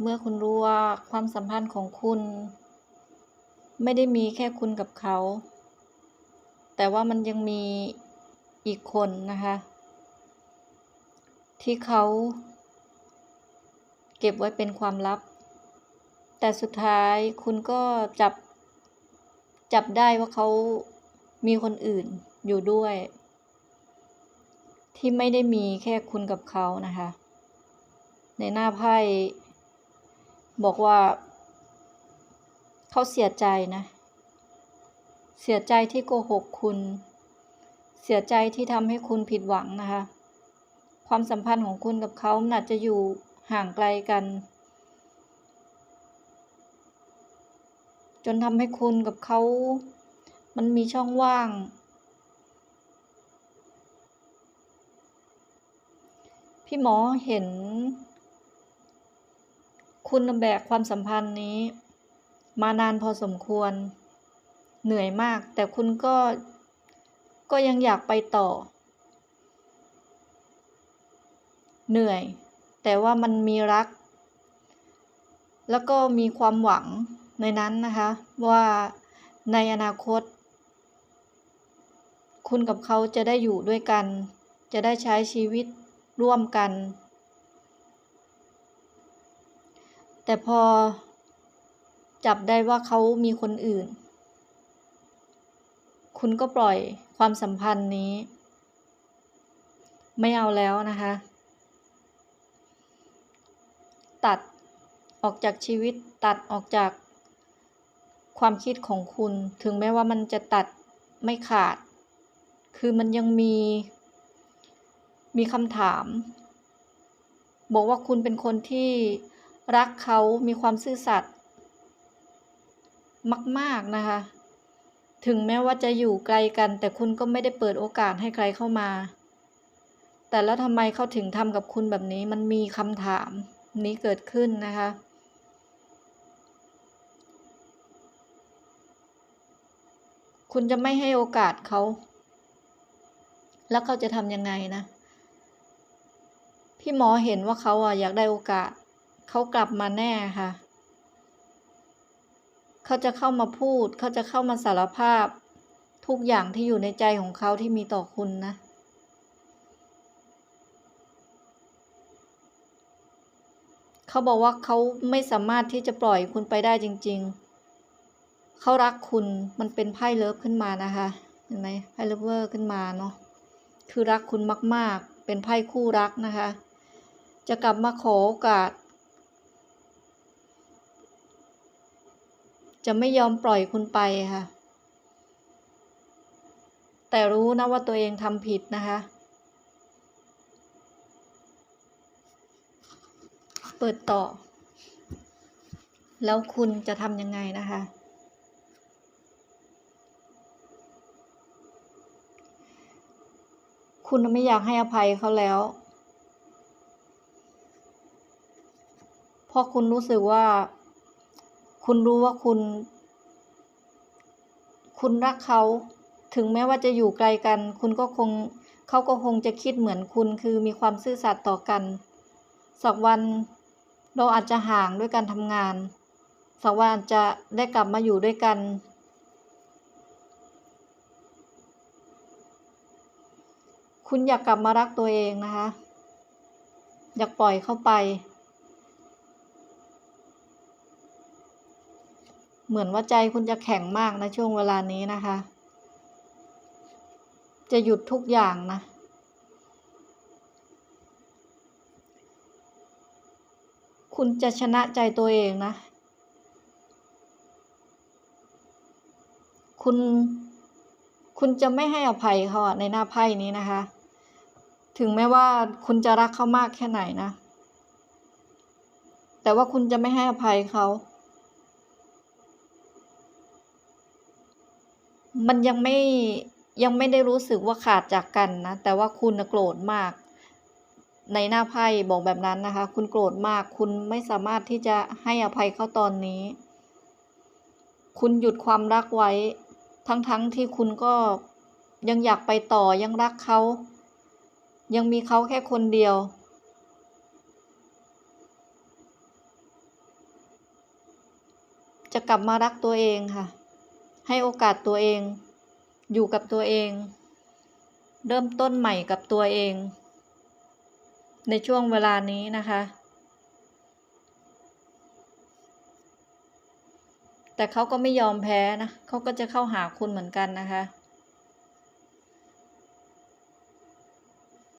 เมื่อคุณรู้ว่าความสัมพันธ์ของคุณ ไม่ได้มีแค่คุณกับเขา แต่ว่ามันยังมีอีกคนนะคะ ที่เขา เก็บไว้เป็นความลับ แต่สุดท้ายคุณก็จับ จับได้ว่าเขามีคนอื่นอยู่ด้วย ที่ไม่ได้มีแค่คุณกับเขานะคะ ในหน้าไพ่ บอกว่า เขาเสียใจนะ เสียใจที่โกหกคุณ เสียใจที่ทำให้คุณผิดหวังนะคะ ความสัมพันธ์ของคุณกับเขามันอาจจะอยู่ห่างไกลกัน จนทำให้คุณกับเขา มันมีช่องว่างพี่หมอเห็น คุณแบกความสัมพันธ์นี้ มานานพอสมควร เหนื่อยมาก แต่คุณก็ก็ยังอยากไปต่อ เหนื่อย แต่ว่ามันมีรัก แล้วก็มีความหวังในนั้นนะคะ ว่าในอนาคต คุณกับเขาจะได้อยู่ด้วยกัน จะได้ใช้ชีวิตร่วมกัน แต่พอจับได้ว่าเขามีคนอื่น คุณก็ปล่อยความสัมพันธ์นี้ ไม่เอาแล้วนะคะ ตัดออกจากชีวิตตัดออกจากความคิดของคุณ ถึงแม้ว่ามันจะตัดไม่ขาด คือมันยังมี มีคำถาม บอกว่าคุณเป็นคนที่ รักเขามีความซื่อสัตย์มาก ๆ นะคะ ถึงแม้ว่าจะอยู่ไกลกัน แต่คุณก็ไม่ได้เปิดโอกาสให้ใครเข้ามา แต่แล้วทำไมเขาถึงทำกับคุณแบบนี้ มันมีคำถามนี้เกิดขึ้นนะคะ คุณจะไม่ให้โอกาสเขา แล้วเขาจะทำยังไงนะ พี่หมอเห็นว่าเขาอะอยากได้โอกาส เขากลับมาแน่ค่ะ เขาจะเข้ามาพูด เขาจะเข้ามาสารภาพ ทุกอย่างที่อยู่ในใจของเขาที่มีต่อคุณนะ เขาบอกว่าเขาไม่สามารถที่จะปล่อยคุณไปได้จริง ๆ เขารักคุณ มันเป็นไพ่เลิฟขึ้นมานะคะ เห็นไหมไพ่เลิฟเวอร์ขึ้นมาเนาะ คือรักคุณมาก ๆ เป็นไพ่คู่รักนะคะ จะกลับมาขอโอกาส จะไม่ยอมปล่อยคุณไปค่ะ แต่รู้นะว่าตัวเองทำผิดนะคะ เปิดต่อ แล้วคุณจะทำยังไงนะคะคุณไม่อยากให้อภัยเขาแล้ว เพราะคุณรู้สึกว่า คุณรู้ว่าคุณ คุณรักเขา ถึงแม้ว่าจะอยู่ไกลกัน คุณก็คงเขาก็คงจะคิดเหมือนคุณ คือมีความซื่อสัตย์ต่อกัน สักวันเราอาจจะห่างด้วยการทำงาน สักวันอาจจะได้กลับมาอยู่ด้วยกัน คุณอยากกลับมารักตัวเองนะคะ อยากปล่อยเข้าไป เหมือนว่าใจคุณจะแข็งมากนะช่วงเวลานี้นะคะ จะหยุดทุกอย่างนะ คุณจะชนะใจตัวเองนะ คุณ คุณจะไม่ให้อภัยเขาในหน้าไพ่นี้นะคะ ถึงแม้ว่าคุณจะรักเขามากแค่ไหนนะ แต่ว่าคุณจะไม่ให้อภัยเขา มันยังไม่ยังไม่ได้รู้สึกว่าขาดจากกันนะ แต่ว่าคุณโกรธมาก ในหน้าไพ่บอกแบบนั้นนะคะ คุณโกรธมาก คุณไม่สามารถที่จะให้อภัยเขาตอนนี้ คุณหยุดความรักไว้ ทั้งๆที่คุณก็ยังอยากไปต่อยังรักเขา ยังมีเขาแค่คนเดียวจะกลับมารักตัวเองค่ะ ให้โอกาสตัวเอง อยู่กับตัวเอง เริ่มต้นใหม่กับตัวเอง ในช่วงเวลานี้นะคะ แต่เขาก็ไม่ยอมแพ้นะเขาก็จะเข้าหาคุณเหมือนกันนะคะ